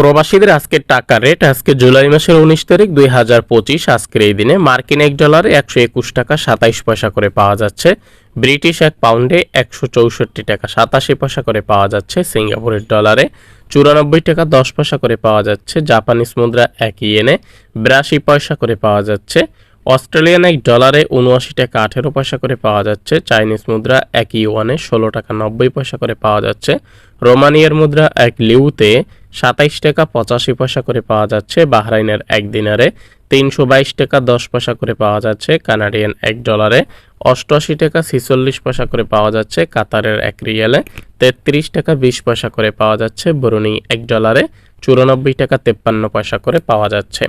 প্রবাসীদের আজকে টাকা রেট আজকে জুলাই মাসের উনিশ তারিখ দুই হাজার পঁচিশ, আজকের এই দিনে মার্কিন এক ডলারে একশো একুশ টাকা সাতাইশ পয়সা করে পাওয়া যাচ্ছে। ব্রিটিশ এক পাউন্ডে একশো চৌষট্টি টাকা সাতাশি পয়সা করে পাওয়া যাচ্ছে। সিঙ্গাপুরের ডলারে চুরানব্বই টাকা দশ পয়সা করে পাওয়া যাচ্ছে। জাপানিজ মুদ্রা এক ইয়েনে বিরাশি পয়সা করে পাওয়া যাচ্ছে। অস্ট্রেলিয়ান এক ডলারে উনআশি টাকা আঠেরো পয়সা করে পাওয়া যাচ্ছে। চাইনিজ মুদ্রা এক ইউয়ানে ষোলো টাকা নব্বই পয়সা করে পাওয়া যাচ্ছে। রোমানিয়ার মুদ্রা এক লিউতে সাতাইশ টাকা পঁচাশি পয়সা করে পাওয়া যাচ্ছে। বাহরাইনের এক দিনারে তিনশো বাইশ টাকা দশ পয়সা করে পাওয়া যাচ্ছে। কানাডিয়ান এক ডলারে অষ্টআশি টাকা ছিচল্লিশ পয়সা করে পাওয়া যাচ্ছে। কাতারের এক রিয়ালে তেত্রিশ টাকা বিশ পয়সা করে পাওয়া যাচ্ছে। বরুনি এক ডলারে চুরানব্বই টাকা তেপ্পান্ন পয়সা করে পাওয়া যাচ্ছে।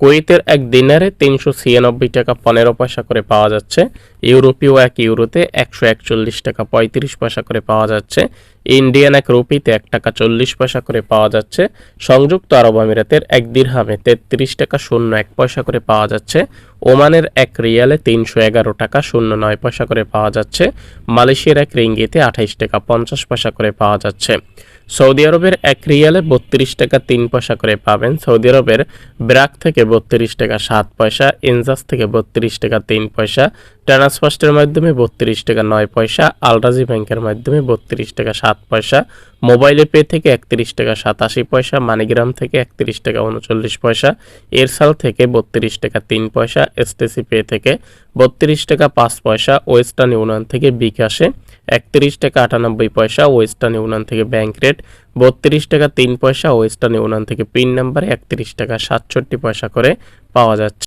কুয়েতের এক দিনারে তিনশো ছিয়ানব্বই টাকা পনেরো পয়সা করে পাওয়া যাচ্ছে। ইউরোপীয় এক ইউরোতে একশো একচল্লিশ টাকা পঁয়ত্রিশ পয়সা করে পাওয়া যাচ্ছে। ইন্ডিয়ান এক রুপিতে এক টাকা চল্লিশ পয়সা করে পাওয়া যাচ্ছে। সংযুক্ত আরব আমিরাতের এক দিরহামে তেত্রিশ টাকা শূন্য এক পয়সা করে পাওয়া যাচ্ছে। ওমানের এক রিয়ালে তিনশো এগারো টাকা শূন্য নয় পয়সা করে পাওয়া যাচ্ছে। মালয়েশিয়ার এক রিঙ্গিতে আঠাইশ টাকা পঞ্চাশ পয়সা করে পাওয়া যাচ্ছে। সৌদি আরবের এক রিয়ালে বত্রিশ টাকা তিন পয়সা করে পাবেন। সৌদি আরবের ব্রাক থেকে বত্রিশ টাকা সাত পয়সা ইনজাস থেকে বত্রিশ টাকা তিন পয়সা ট্রান্সফার্স্টের মাধ্যমে বত্রিশ টাকা নয় পয়সা, আলরাজি ব্যাংকের মাধ্যমে বত্রিশ টাকা সাত পয়সা, মোবাইলে পে থেকে একত্রিশ টাকা সাতাশি পয়সা, মানিগ্রাম থেকে একত্রিশ টাকা উনচল্লিশ পয়সা, এরসাল থেকে বত্রিশ টাকা তিন পয়সা, এসটিসি পে থেকে বত্রিশ টাকা পাঁচ পয়সা, ওয়েস্টার্ন ইউনিয়ন থেকে বিকাশে একত্রিশ টাকা আটানব্বই পয়সা, ওয়েস্টার্ন ইউনিয়ন থেকে ব্যাংক রেট বত্রিশ টাকা তিন পয়সা, ওয়েস্টার্ন ইউনিয়ন থেকে পিন নাম্বারে একত্রিশ টাকা সাতষট্টি পয়সা করে পাওয়া যাচ্ছে।